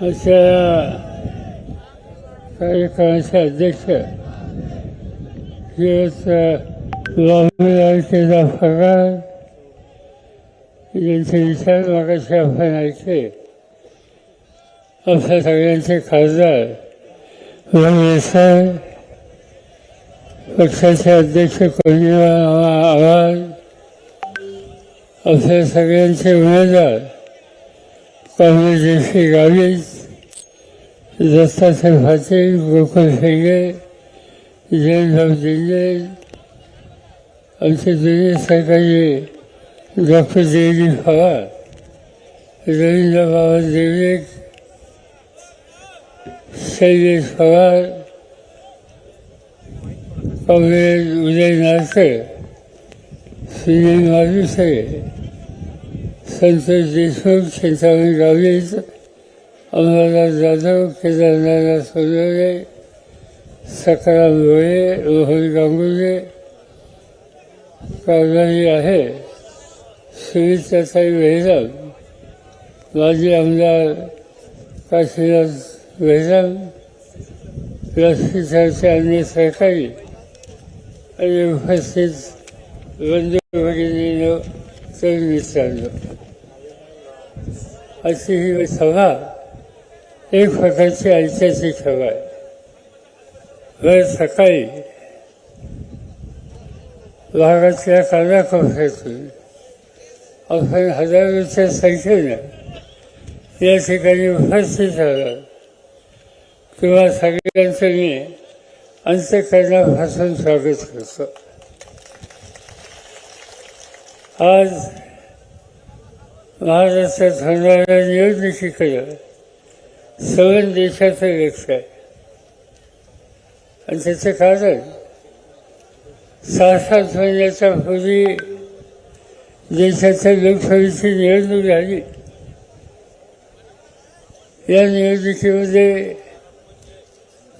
अशा कार्यक्रमाचे अध्यक्ष दिवस केला पगार यांचे विचार मागाशी आपण ऐकले. आपल्या सगळ्यांचे खासदार पक्षाचे अध्यक्ष कोणी आवाज आपल्या सगळ्यांचे उमेदवार काँग्रेसचे गावीस दत्तात्रय पाटील गोकुल शेंगे जयंतराव दिंडे आमचे जुने सरकारी डॉक्टर देवी पवार रवींद्र बाबा देवरे शैलेश पवार काँग्रेस उदय नारकर सुनील मालुसरे संतोष देशमुख चिंतामणी गावीत अमरनाथ जाधव केदारनाथ सोनवणे सकाराम भोळे रोहन गांगुले कारवाई आहे सुनीताताई वेहराम माजी आमदार काशीनाथ वेहराम व्यासपीठाचे अन्य सहकारी आणि उपस्थित बंधू भगिनी तरुण मित्रांनो अशी ही सभा एक प्रकारची ऐतिहासिक सभा आहे. रोज सकाळी भागातल्या कानाकोपऱ्यातून आपण हजारोच्या संख्येनं या ठिकाणी उपस्थित झालं. किंवा सगळ्यांचं मी अंत्यकरणापासून स्वागत करतो. आज महाराष्ट्रात होणाऱ्या निवडणुकीकडे सवन देशाचं लक्ष आहे. आणि त्याचं कारण सहा सात महिन्याच्या पूर्वी देशाच्या लोकसभेची निवडणूक झाली. या निवडणुकीमध्ये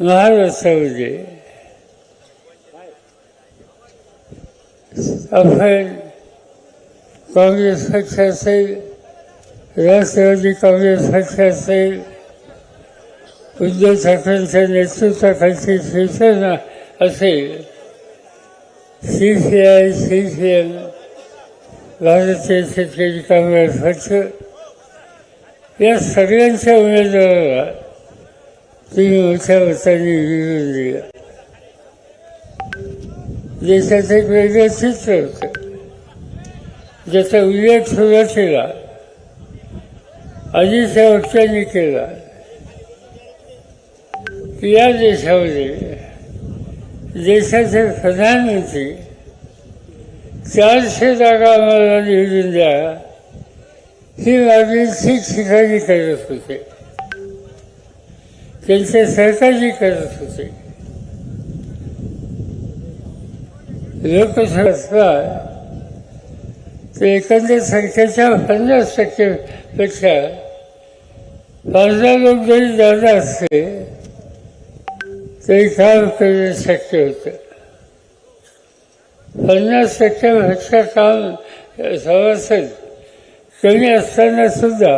महाराष्ट्रामध्ये आपण काँग्रेस पक्ष असेल राष्ट्रवादी काँग्रेस पक्ष असेल उद्धव ठाकरेंच्या नेतृत्वाखालची शिवसेना असेल C C I C C M भारतीय शेतकरी काँग्रेस पक्ष. या सगळ्यांच्या उमेदवाराला तुम्ही मोठ्या मताने निवडून दिला. देशाचं एक वेगळं चित्र होतं. ज्याचा उल्लेख सुरुवातीला अजितच्या वक्त्यांनी केला. या देशामध्ये देशाचे प्रधानमंत्री चारशे जागा आम्हाला निवडून द्या. ही मागणी ठिकठिकाणी करत होते. त्यांचे सहकारी करत होते. लोकसभा तर एकंदर संख्येच्या पन्नास टक्केपेक्षा खासदार लोक जरी जादा असते तरी काम करणं शक्य होतं. पन्नास टक्क्यापेक्षा काम सभासद कमी असताना सुद्धा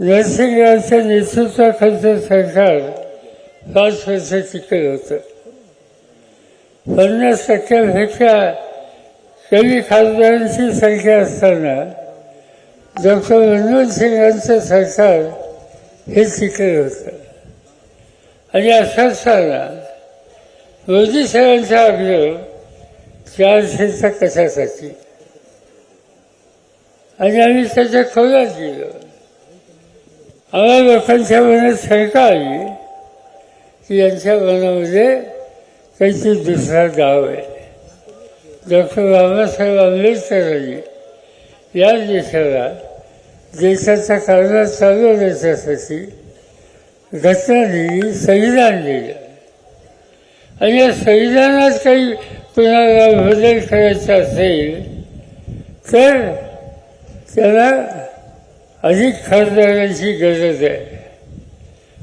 नेतृत्व नेतृत्वाखालचं सरकार पाच वर्ष टिकत होतं. पन्नास टक्क्यापेक्षा कमी खासदारांची संख्या असताना डॉक्टर मनमोहन सिंगांचं सरकार हे तिकडे होतं. आणि असं असताना मोदी साहेबांचा आग्रह चारशेचा कशासाठी? आणि आम्ही त्याच्या खोलात गेलो आम्हाला लोकांच्या मनात शंका आली की यांच्या मनामध्ये काहीतरी दुसरा गाव आहे. डॉक्टर बाबासाहेब आंबेडकरांनी या देशाला देशाचा कारभार चालवण्याच्यासाठी घटना दिली संविधान दिलं आणि या संविधानात काही कुणाला बदल करायचा असेल. तर त्याला अधिक खासदारांची गरज आहे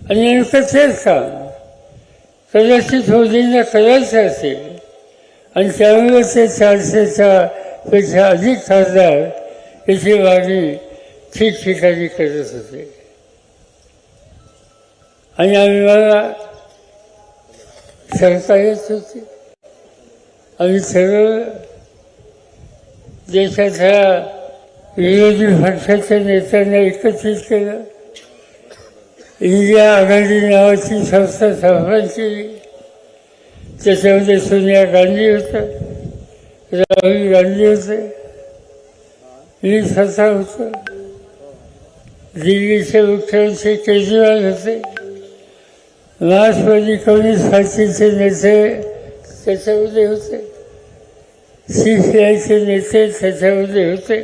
आणि नेमकं तेच काम कदाचित मोदींना करायचं असेल. आणि त्यामुळे ते चारशेच्या पेक्षा अधिक खासदार त्याची मागणी ठिकठिकाणी करत होते आणि आम्ही मला शंका येत होती आम्ही सर्व देशाच्या विरोधी पक्षाच्या नेत्यांना एकत्रित केलं इंडिया आघाडी नावाची संस्था स्थापन केली। त्याच्यामध्ये सोनिया गांधी होत्या राहुल गांधी होते। मी स्वतः होतो। दिल्लीचे मुख्यमंत्री केजरीवाल होते। मार्क्सवादी कम्युनिस्ट पार्टीचे नेते त्याच्यामध्ये होते। सी सी आयचे नेते त्याच्यामध्ये होते।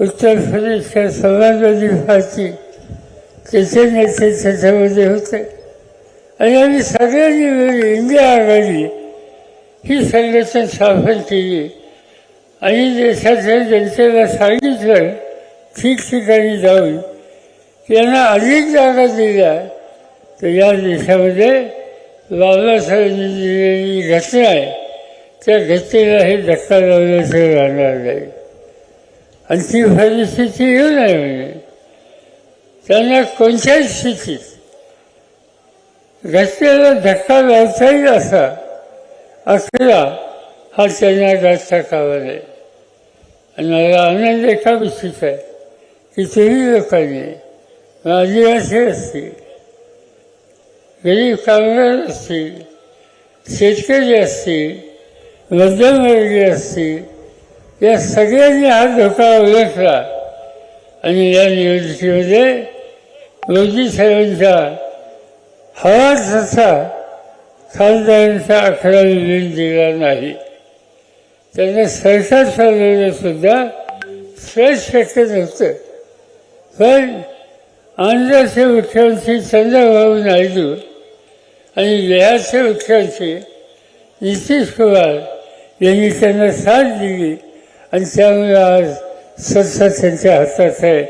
उत्तर प्रदेशच्या समाजवादी पार्टी त्याचे नेते त्याच्यामध्ये होते। आणि आम्ही सगळ्यांनी मिळून इंडिया आघाडी ही संघटना स्थापन केली आणि देशाच्या जनतेला सांगितलं ठिकठिकाणी जाऊन त्यांना यांना अधिक जागा दिल्या तर या देशामध्ये बाबासाहेबांनी दिलेली घटना आहे. त्या घटनेला हे धक्का लावल्याचं राहणार नाही. आणि ती परिस्थिती येऊ नये म्हणजे त्यांना कोणत्याही स्थितीत घटनेला धक्का लावता येईल असा असला हा त्यांना जास्त कामा आहे आणि मला आनंद एका गोष्टीचा आहे. की तुम्ही लोकांनी आदिवासी असतील गरीब कामगार असतील शेतकरी असतील मध्यमवर्गीय असतील या सगळ्यांनी हा धोका ओळखला आणि या निवडणुकीमध्ये मोदी साहेबांचा हवा तसा खासदारांचा अकरा मिळून दिला नाही. त्यांना सरकार चालवलं सुद्धा सहज शक्य नव्हतं. पण आंध्राचे मुख्यमंत्री चंद्रबाबू नायडू आणि लयाच्या मुख्यमंत्री नितीश कुमार यांनी त्यांना साथ दिली आणि त्यामुळे आज सत्ता त्यांच्या हातात आहे.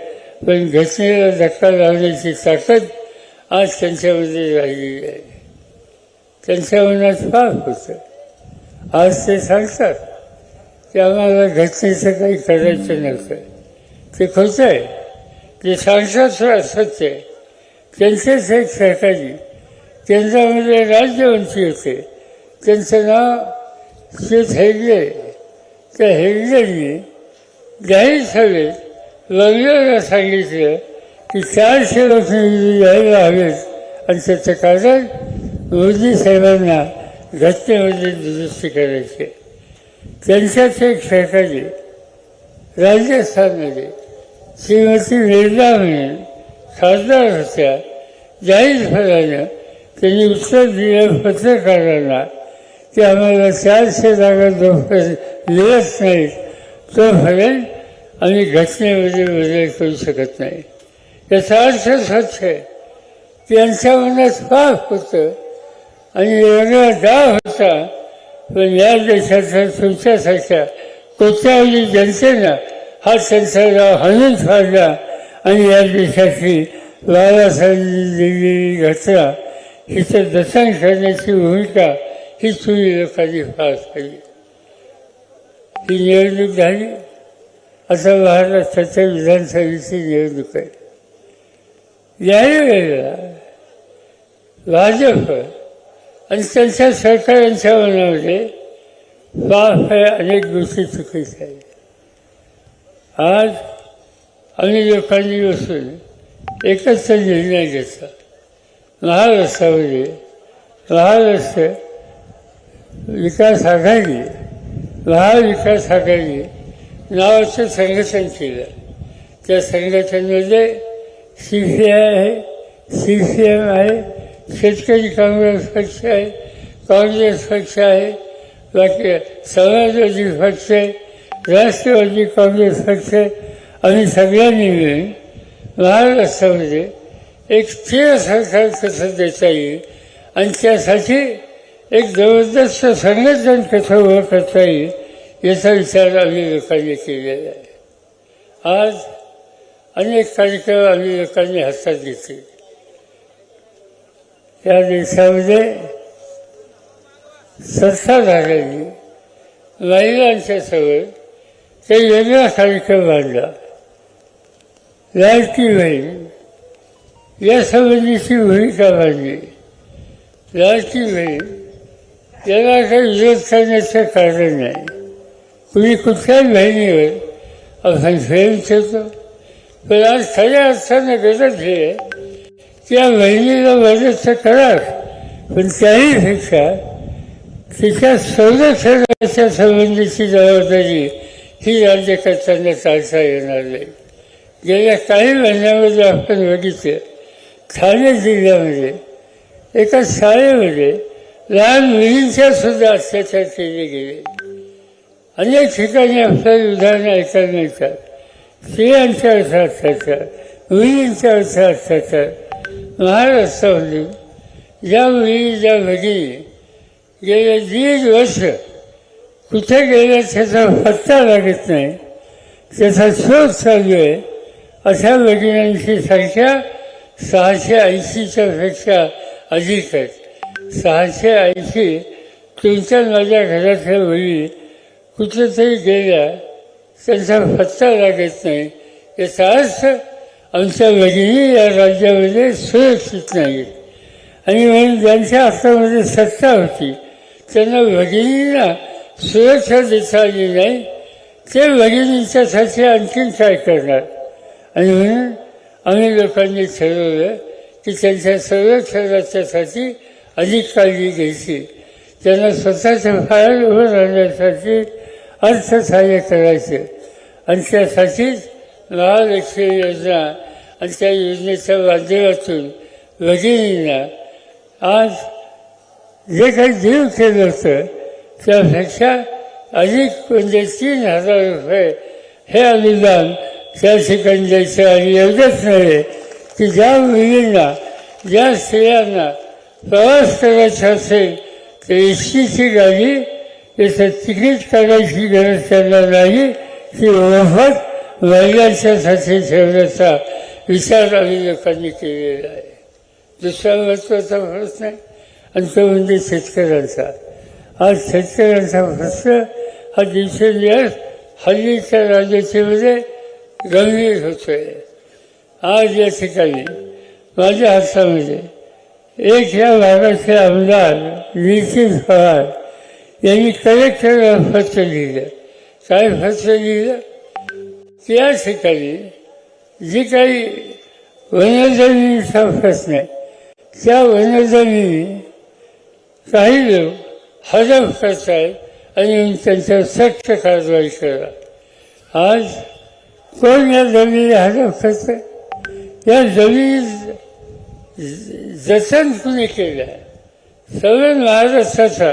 पण घटनेला धक्का लावण्याची ताकद आज त्यांच्यामध्ये राहिलेली आहे. त्यांच्या मनात पाप होतं. आज ते सांगतात. की आम्हाला घटनेचं काही करायचं नव्हतं. ते खोटं आहे. ते सांगतात असत्य. सत्य आहे त्यांचेच एक सहकारी केंद्रामध्ये म्हणजे राज्यमंत्री होते. त्यांचं नाव श्वेत हेगडे त्या हेगडेंनी जाहीर सभेत लग्नाला सांगितलं की चारशे लोक निवडून यायला हवेत. आणि त्याचं कारण मोदी साहेबांना घटनेमध्ये दुरुस्ती करायची आहे. त्यांच्याच राजस्थानमध्ये श्रीमती मिर्झा म्हणून खासदार होत्या. जाहीरपणानं त्यांनी उत्तर दिल्या पत्रकारांना की आम्हाला चारशे जागा जोपर्यंत मिळत नाहीत. तोपर्यंत आम्ही घटनेमध्ये बदल करू शकत नाही. याचा अर्थ स्वच्छ आहे. त्यांच्या मनात पाप होतं. आणि एवढा डाव होता पण या देशाच्या तुमच्यासारख्या कोट्यावधी जनतेनं हा त्यांचा हणून फाडला आणि या देशाची बाबासाहेबांनी दिलेली घटना हिचं दर्शन करण्याची भूमिका ही तुम्ही लोकांनी पार पाहिजे ही निवडणूक झाली. आता महाराष्ट्राच्या विधानसभेची निवडणूक आहे. याही वेळेला भाजप आणि त्यांच्या सरकारांच्या मनामध्ये म्हणजे बाप आहे अनेक गोष्टी चुकीच्या आहेत. आज आम्ही लोकांनी बसून एकच निर्णय घेतला. महाराष्ट्रामध्ये महाराष्ट्र विकास आघाडी महाविकास आघाडी नावाचं संघटन केलं त्या संघटनेमध्ये सी सी आय आहे सी सी एम आहे शेतकरी काँग्रेस पक्ष आहे काँग्रेस पक्ष आहे बाकी समाजवादी पक्ष आहे राष्ट्रवादी काँग्रेस पक्ष आहे आम्ही सगळ्यांनी मिळून महाराष्ट्रामध्ये एक स्थिर सरकार कसं देता येईल आणि त्यासाठी एक जबरदस्त संघटन कसं उभं करता येईल याचा विचार आम्ही लोकांनी केलेला आहे. आज अनेक कार्यक्रम आम्ही लोकांनी हातात घेतले. या देशामध्ये सत्ताधाऱ्यांनी महिलांच्या सवय. ते वेगळा कार्यक्रम आणला लाडकी बहीण. या संबंधीची भूमिका मांडली. लाडकी बहीण. याला काही विरोध करण्याचं कारण नाही. कुणी कुठल्याही बहिणीवर आपण प्रेम ठेवतो. पण आज खऱ्या अर्थानं गरज हे त्या वहिनीला या मदत तर करा पण त्याहीपेक्षा तिच्या संरक्षणाच्या संबंधीची जबाबदारी ही राज्यकर्त्यांना चालता येणार नाही. गेल्या काही महिन्यामध्ये आपण बघितलं ठाणे जिल्ह्यामध्ये एका शाळेमध्ये लहान मुलींच्या सुद्धा अत्याचार केले गेले. अनेक ठिकाणी आपल्याला उदाहरणं ऐकायला मिळतात. स्त्रियांच्या अत्याचार मुलींच्या अत्याचार महाराष्ट्रामध्ये ज्या मुली ज्या भगिनी गेले दीड वर्ष कुठे गेल्या त्याचा पत्ता लागत नाही त्याचा शोध चालू आहे. अशा भगिनींची संख्या सहाशे ऐंशीच्या पेक्षा अधिक आहेत सहाशे ऐंशी तुमच्या माझ्या घरातल्या मुली कुठेतरी गेल्या त्यांचा पत्ता लागत नाही. याचा अर्थ आमच्या भगिनी या राज्यामध्ये सुरक्षित नाही. आणि म्हणून ज्यांच्या हातामध्ये सत्ता होती त्यांना भगिनींना सुरक्षा देता आली नाही. ते भगिनींच्यासाठी आणखीन काय करणार? आणि म्हणून आम्ही लोकांनी ठरवलं की त्यांच्या संरक्षणाच्यासाठी अधिक काळजी घ्यायची. त्यांना स्वतःच्या पायावर उभं राहण्यासाठी अर्थसहाय्य करायचं. आणि त्यासाठीच महालक्ष्मी योजना आणि त्या योजनेच्या माध्यमातून भगिनींना आज जे काही देव केलं होतं त्यापेक्षा अधिक म्हणजे तीन हजार रुपये हे अनुदान त्या ठिकाणी द्यायचं आणि एवढंच नव्हे की ज्या मुलींना ज्या स्त्रियांना प्रवास करायचा असेल तर एस टीची गाडी याचं तिकीट काढायची गरज त्यांना नाही ती मोफत महिलांच्यासाठी ठेवण्याचा विचार आम्ही केलेला आहे. दुसरा महत्त्वाचा प्रश्न आहे आणि तो म्हणजे शेतकऱ्यांचा. आज शेतकऱ्यांचा प्रश्न हा दिवसेंदिवस हल्लीच्या राजकीयमध्ये गंभीर होतोय. आज या ठिकाणी माझ्या हातामध्ये एक या भागाचे आमदार नितीन पवार यांनी कलेक्टरला पत्र लिहिलं. काय पत्र लिहिलं? त्या ठिकाणी जी काही वनजमिनीचा प्रश्न आहे त्या वनजमिनी काही लोक हडप करतायत आणि मग त्यांच्यावर सक्त कारवाई करा. आज कोण या जमिनी हडप करतं या जमिनी जतन कुणी केलं आहे सगळं महाराष्ट्राचा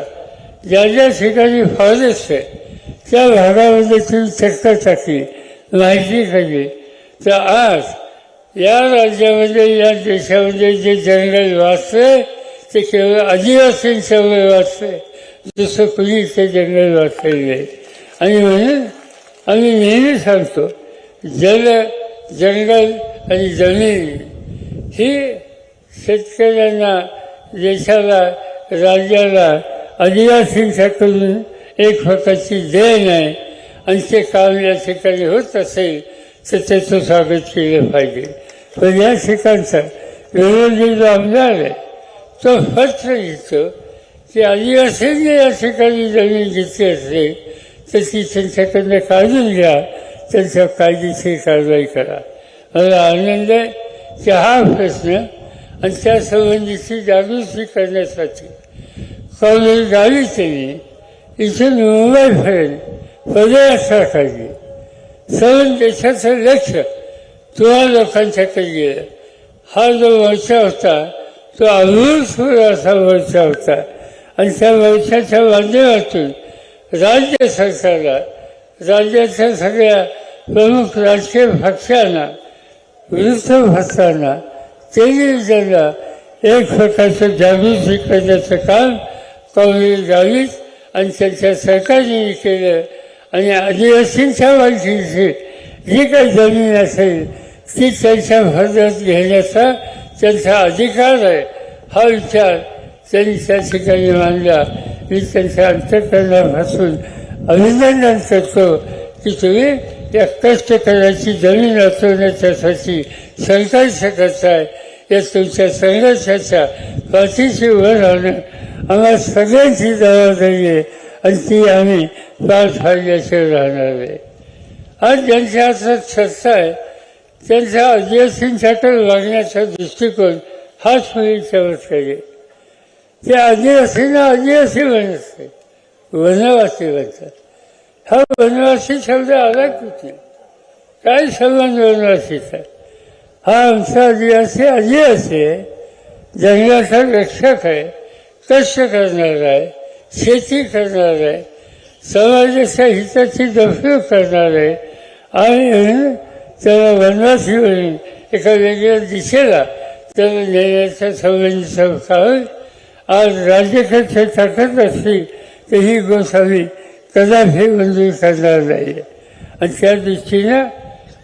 ज्या ज्या ठिकाणी फॉरेस्ट आहे त्या भागामध्ये तुम्ही चक्कर टाकली. माहिती झाली तर आज या राज्यामध्ये या देशामध्ये जे जंगल वाचते ते केवळ आदिवासींच्यामुळे वाचते दुसरं कुणी ते जंगल वाचलेलं नाही आणि म्हणून आम्ही नेहमी सांगतो जल जंगल आणि जमीन ही शेतकऱ्यांना देशाला राज्याला आदिवासींच्याकडून एक प्रकारची देण आहे. आणि ते काम या ठिकाणी होत असेल तर त्याचं स्वागत केलं पाहिजे. पण या ठिकाणचा विरोधी जो आमदार आहे तो पत्र घेतो की आदिवासींनी या ठिकाणी जमीन घेतली असेल तर ती त्यांच्याकडनं काढून घ्या. त्यांच्या कायदेशीर कारवाई करा. मला आनंद आहे की हा प्रश्न आणि त्यासंबंधीची जागृती करण्यासाठी काँग्रेस गावी त्यांनी इथून मुंबईपर्यंत पदयात्रा पाहिजे सर्व देशाचं लक्ष तुला लोकांच्याकडे गेलं हा जो वरचा होता तो अभूतपूर्व असा वरचा होता. आणि त्या मोर्चाच्या माध्यमातून राज्य सरकारला राज्याच्या सगळ्या प्रमुख राजकीय पक्षांना वृत्तपत्रांना त्यांना एक प्रकारचं जागृती करण्याचं काम काँग्रेस जावीत आणि त्यांच्या सरकारने केलं आणि आदिवासींच्या मालकीची जी काही जमीन असेल ती त्यांच्या हजत घेण्याचा त्यांचा अधिकार आहे. हा विचार त्यांनी त्या ठिकाणी मांडला. मी त्यांच्या अंतकरणापासून अभिनंदन करतो की तुम्ही या कष्ट करायची जमीन वाचवण्याच्यासाठी संघर्ष करताय. या तुमच्या संघर्षाच्या पाठीशी उभं राहणं आम्हाला सगळ्यांची जबाबदारी आहे. आणि ती आम्ही पार पाडल्याशिवाय राहणार आहे. आज ज्यांच्या हातात सत्ता आहे त्यांच्या आदिवासींसाठी वागण्याचा दृष्टिकोन हाच म्हणजे चमत्कार आहे. ते आदिवासींना आदिवासी बनत वनवासी बनतात. हा वनवासी शब्द आला कुठे? काय संबंध वनवासीचा? हा आमचा आदिवासी आदिवासी आहे जंगलाचा रक्षक आहे कष्ट करणार आहे. शेती करणार आहे समाजाच्या हिताची जपणूक करणार आहे आणि म्हणून त्याला वनवासी म्हणून एका वेगळ्या दिशेला त्याला नेण्याचा संबंधीचा काळ आज राज्यकर्ते ताकद असली तर ही गोष्ट आम्ही कदापि मंजूर करणार नाही. आणि त्या दृष्टीनं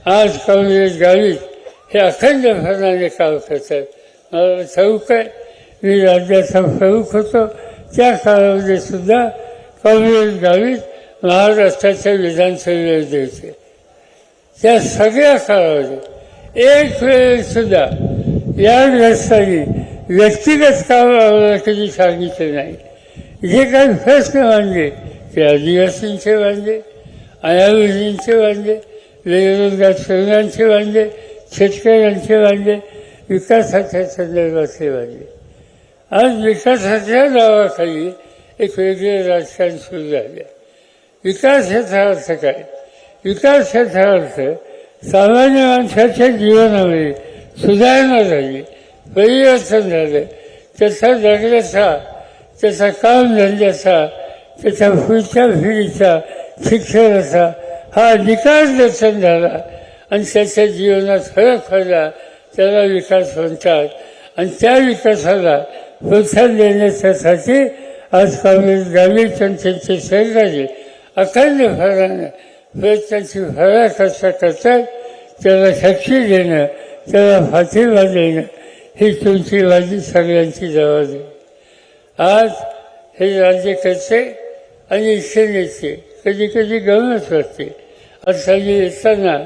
आज काँग्रेस गावीत हे अखंडपणाने काम करतात. मला ठाऊक आहे. मी राज्याचा प्रमुख होतो. त्या काळामध्ये सुद्धा काँग्रेस गावीत महाराष्ट्राच्या विधानसभेमध्ये होते त्या सगळ्या काळामध्ये एक वेळ सुद्धा या ग्रस्तांनी व्यक्तिगत काम कधी सांगितलं नाही. जे काही प्रश्न मांडले ते आदिवासींचे मांडले अनाविधींचे मांडले बेरोजगार तरुणांचे मांडले शेतकऱ्यांचे मांडले विकासाच्या संदर्भातले मांडले. आज विकासाच्या नावाखाली एक वेगळे राजकारण सुरू झाले. विकास याचा अर्थ काय? विकास याचा अर्थ सामान्य माणसाच्या जीवनामध्ये सुधारणा झाली परिवर्तन झालं. त्याचा जगण्याचा त्याचा काम धंद्याचा त्याच्या पुढच्या फिरीचा शिक्षणाचा हा निकाल दर्शन झाला आणि त्याच्या जीवनात फरक पडला. त्याला विकास म्हणतात आणि त्या विकासाला प्रोत्साहन देण्याच्यासाठी आज काँग्रेस गावी त्यांचे सहकारी अखंडपणानं प्रयत्नाची फळा कसा करतात? त्याला शक्ती देणं त्याला पाठिंबा देणं ही तुमची माझी सगळ्यांची जबाबदारी. आज हे राज्यकर्ते आणि सेनेचे कधी कधी गमत वाटते. आता मी येताना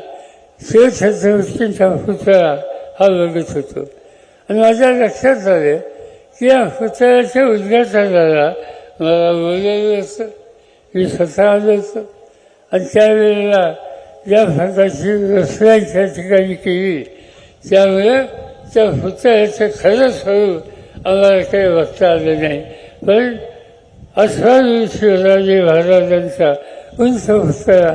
शिवछत्रपतींचा पुतळा हा बघत होतो. आणि माझ्या लक्षात आलं या पुतळ्याच्या उद्घाटनाला मला बोललेलं असतं मी स्वतः आलो होतो आणि त्यावेळेला ज्या प्रकारची रस्त्यांच्या ठिकाणी केली. त्यामुळे त्या पुतळ्याचं खरं स्वरूप आम्हाला काही बघता आलं नाही. पण अठरावी शिवराजे महाराजांचा उंच पुतळा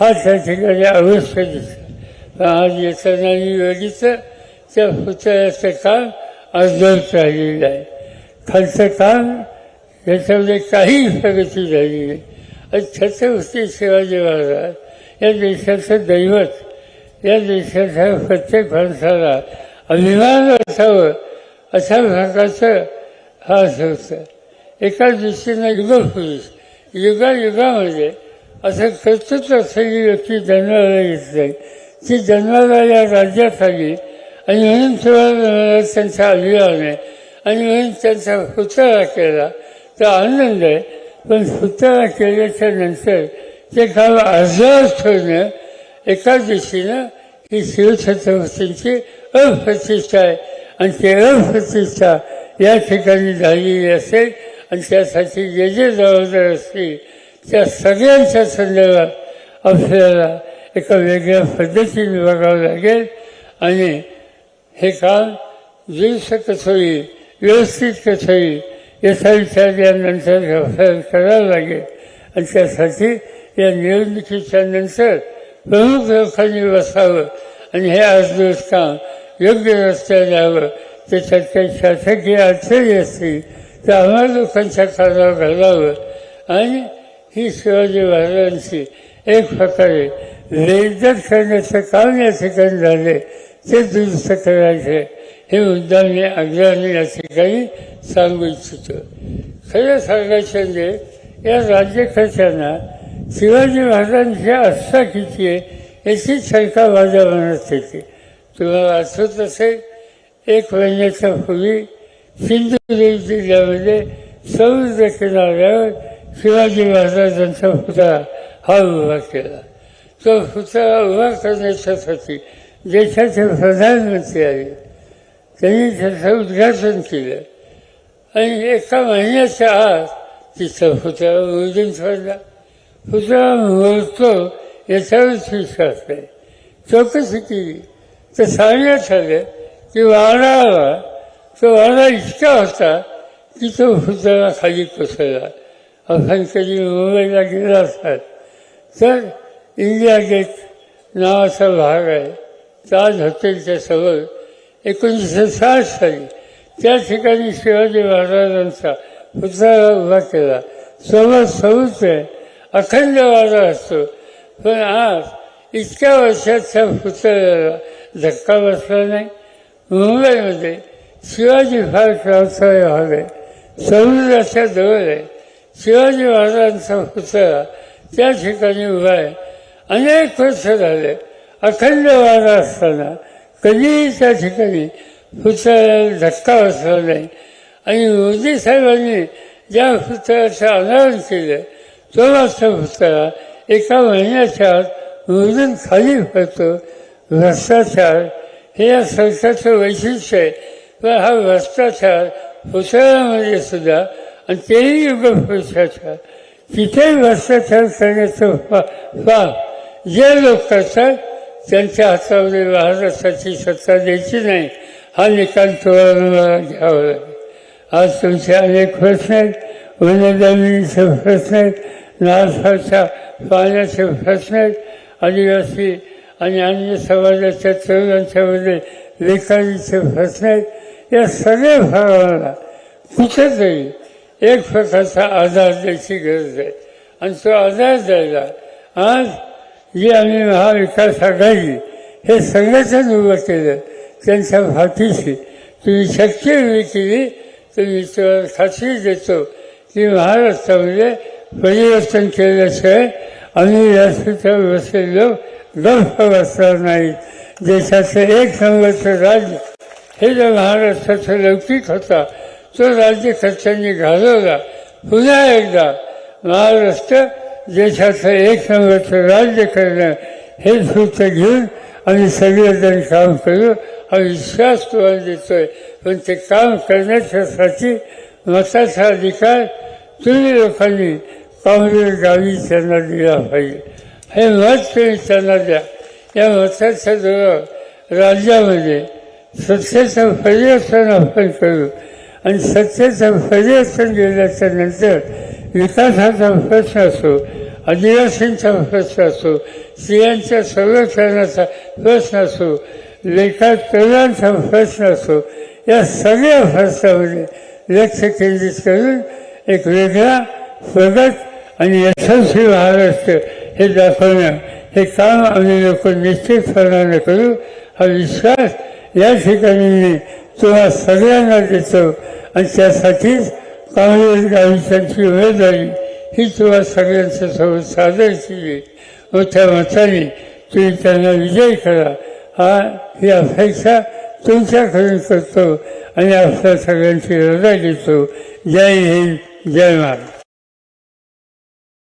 हा त्या ठिकाणी अवश्य दिसला आज येताना मी बघितलं त्या पुतळ्याचं काम अर्धवट राहिलेलं आहे खालचं काम याच्यामध्ये काही प्रगती झाली नाही. आणि छत्रपती शिवाजी महाराज या देशाचं दैवत या देशाच्या प्रत्येक माणसाला अभिमान असावं अशा प्रकारचं हा होतं. एका दृष्टीनं युगपुरुष युगायुगामध्ये असं कर्तृत्व असलेली व्यक्ती जन्माला येत नाही. ती जन्माला या राज्यात आली आणि म्हणून थोडा त्यांचा अभिमान आहे आणि म्हणून त्यांचा पुतळा केला तर आनंद आहे पण पुतळा केल्याच्यानंतर ते काम अर्धवट ठेवणं हो एका दिशेनं ही शिवछत्रपतींची अप्रतिष्ठा। आहे आणि ते अप्रतिष्ठा या ठिकाणी झालेली असेल आणि त्यासाठी जे जे जबाबदार असतील त्या सगळ्यांच्या संदर्भात आपल्याला एका वेगळ्या पद्धतीने बघावं लागेल. आणि हे काम ज्येष्ठ कसं होईल व्यवस्थित कसं होईल याचा विचार यानंतर आपल्याला करावा लागेल. आणि त्यासाठी या निवडणुकीच्या नंतर प्रमुख लोकांनी बसावं आणि हे आज दिवस काम योग्य रस्त्याला यावं त्याच्यात काही शासकीय अडचणी असतील तर आम्हाला लोकांच्या कानावर घालावं. आणि ही शिवाजी महाराजांची एक प्रकारे लेजत करण्याचं काम या ठिकाणी झाले ते दुरुस्त करायचे हे मुद्दा मी आग्रहाने या ठिकाणी सांगू इच्छितो खरं सांगायचं म्हणजे या राज्यकर्त्यांना शिवाजी महाराजांची आस्था किती आहे याची शंका माझ्या मनात येते. तुम्हाला आठवत असेल एक महिन्याच्या पूर्वी सिंधुदुर्ग जिल्ह्यामध्ये समुद्र किनाऱ्यावर शिवाजी महाराजांचा पुतळा हा उभा केला. तो पुतळा उभा करण्याच्यासाठी देशाचे प्रधानमंत्री आले त्यांनी त्याचं उद्घाटन केलं. आणि एका महिन्याच्या आत तिचा पुतळा मोडून ठेवला पुतळा मोडतो याच्यावरच विश्वास नाही चौकशी केली. तर सांगण्यात आलं की वाडा आला तो वाडा इतका होता की तो पुतळा खाली कोसळला. आपण कधी मुंबईला गेला असतात तर इंडिया गेट नावाचा भाग आहे. ताज हॉटेलच्या समोर एकोणीसशे साठ साली त्या ठिकाणी शिवाजी महाराजांचा पुतळा उभा केला. समोर समुद्र आहे अखंड वारा असतो. पण आज इतक्या वर्षाच्या पुतळ्याला धक्का बसला नाही. मुंबईमध्ये शिवाजी पार्क नावाचा हॉल आहे समुद्राच्या जवळ आहे शिवाजी महाराजांचा पुतळा त्या ठिकाणी उभा आहे. अनेक वर्ष झाले अखंड वारा असताना कधीही त्या ठिकाणी पुतळ्याला धक्का बसला नाही. आणि मोदी साहेबांनी ज्या पुतळ्याचं अनावरण केलं तो मात्र पुतळा एका महिन्याच्या आत मोदून खाली पडतो. भ्रष्टाचार हे या सरकारचं वैशिष्ट्य आहे. पण हा भ्रष्टाचार पुतळ्यामध्ये सुद्धा आणि तेही युगपुरुषाच्या तिथे भ्रष्टाचार करण्याचं पाप. जे लोक करतात त्यांच्या हातामध्ये महाराष्ट्राची सत्ता द्यायची नाही हा निकाल तुम्हाला मला घ्यावा लागेल आज तुमचे अनेक प्रश्न आहेत वनजमिनीचे प्रश्न आहेत नासाच्या पाण्याचे प्रश्न आहेत आदिवासी आणि अन्य समाजाच्या तरुणांच्यामध्ये बेकारीचे प्रश्न आहेत. या सगळ्या भागाला कुठेतरी एक प्रकारचा आधार द्यायची गरज आहे. आणि तो आधार द्यायला आज जी आम्ही महाविकास आघाडी हे संघटन उभं केलं त्यांच्या भातीशी तुम्ही शक्य उभी केली तर मी तुम्हाला खात्री देतो. की महाराष्ट्रामध्ये परिवर्तन केल्याशिवाय आम्ही व्यासपीठावर बसलेलो गप्प बसणार नाहीत देशाचं एक संघाचं राज्य हे जर महाराष्ट्राचा लौकिक होता तो राज्यकर्त्यांनी घालवला. पुन्हा एकदा महाराष्ट्र देशाचं एक संघाचं राज्य करणं हे सूत्र घेऊन आम्ही सगळेजण काम करू हा विश्वास तुम्हाला देतोय. पण ते काम करण्याच्यासाठी मताचा अधिकार तुम्ही लोकांनी काँग्रेस गावी त्यांना दिला पाहिजे. हे मत तुम्ही त्यांना द्या. या मताच्या जोरावर राज्यामध्ये सत्तेचं परिवर्तन आपण करू आणि सत्तेचं परिवर्तन गेल्याच्यानंतर विकासाचा प्रश्न असो आदिवासींचा प्रश्न असो स्त्रियांच्या संरक्षणाचा प्रश्न असो लेखा तरुणांचा प्रश्न असो या सगळ्या प्रश्नामध्ये लक्ष केंद्रित करून एक वेगळा प्रगत आणि यशस्वी महाराष्ट्र हे दाखवणं हे काम आम्ही लोक निश्चितपणानं करू. हा विश्वास या ठिकाणी मी तुम्हा सगळ्यांना देतो आणि त्यासाठीच काँग्रेस गावितांची उमेदवारी ही तुला सगळ्यांच्या सोबत सादर केली त्या मताने तुम्ही त्यांना विजय करा. हा ही अपेक्षा तुमच्याकडून करतो आणि आपल्या सगळ्यांची रजा घेतो जय हिंद जय महाराज